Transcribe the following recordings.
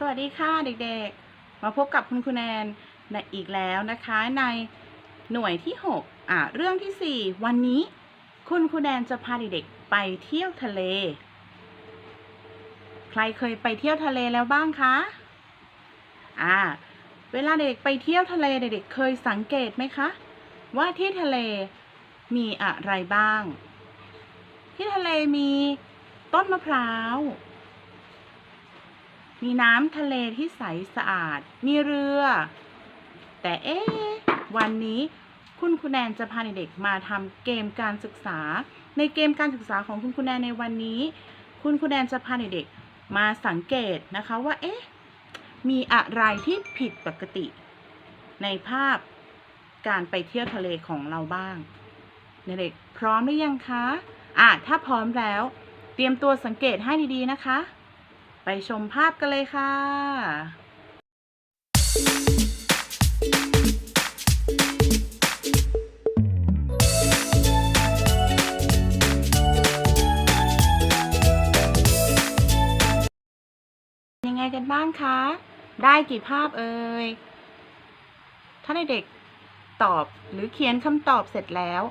สวัสดีค่ะเด็กๆ มาพบกับคุณครูแนนในอีกแล้วนะคะในหน่วยที่ 6 อะเรื่องที่ 4 วันนี้ คุณครูแนนจะพาเด็กๆ ไปเที่ยวทะเล ใครเคยไปเที่ยวทะเลแล้วบ้างคะอ่าเวลาเด็กไปเที่ยวทะเลเด็กๆเคยสังเกตไหมคะ ว่าที่ทะเลมีอะไรบ้าง ที่ทะเลมีต้นมะพร้าว มีน้ำทะเลที่ใสสะอาด มีเรือ แต่เอ๊ะวันนี้คุณครูแนนจะพาเด็กๆมาทำเกมการศึกษา ในเกมการศึกษาของคุณครูแนนในวันนี้ คุณครูแนนจะพาเด็กๆมาสังเกตนะคะว่าเอ๊ะมีอะไรที่ผิดปกติ ในภาพการไปเที่ยวทะเลของเราบ้าง เด็กๆพร้อมหรือยังคะอะถ้าพร้อมแล้ว เตรียมตัวสังเกตให้ดีๆนะคะ ไปชมภาพกันเลยค่ะยังไงกันบ้างคะ ได้กี่ภาพเอ่ย ถ้าเด็กตอบหรือเขียนคำตอบเสร็จแล้ว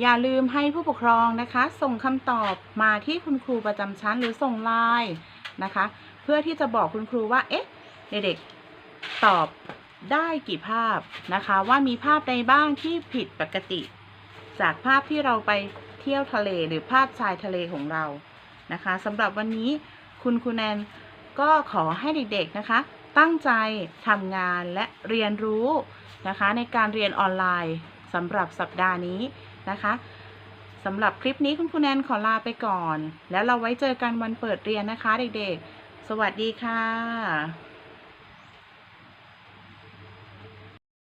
อย่าลืมให้ผู้ปกครองนะคะ ส่งคำตอบมาที่คุณครูประจำชั้นหรือส่งไลน์ นะคะ เพื่อที่จะบอกคุณครูว่า เอ๊ะ เด็กๆตอบได้กี่ภาพนะคะ ว่ามีภาพใดบ้างที่ผิดปกติ จากภาพที่เราไปเที่ยวทะเลหรือภาพชายทะเลของเรานะคะสำหรับวันนี้คุณครูแนนก็ขอให้เด็กๆนะคะ ตั้งใจทำงานและเรียนรู้นะคะ ในการเรียนออนไลน์สำหรับสัปดาห์นี้นะคะ สำหรับคลิปนี้คุณครูแนนขอลาไปก่อน แล้วเราไว้เจอกันวันเปิดเรียนนะคะเด็กๆ สวัสดีค่ะ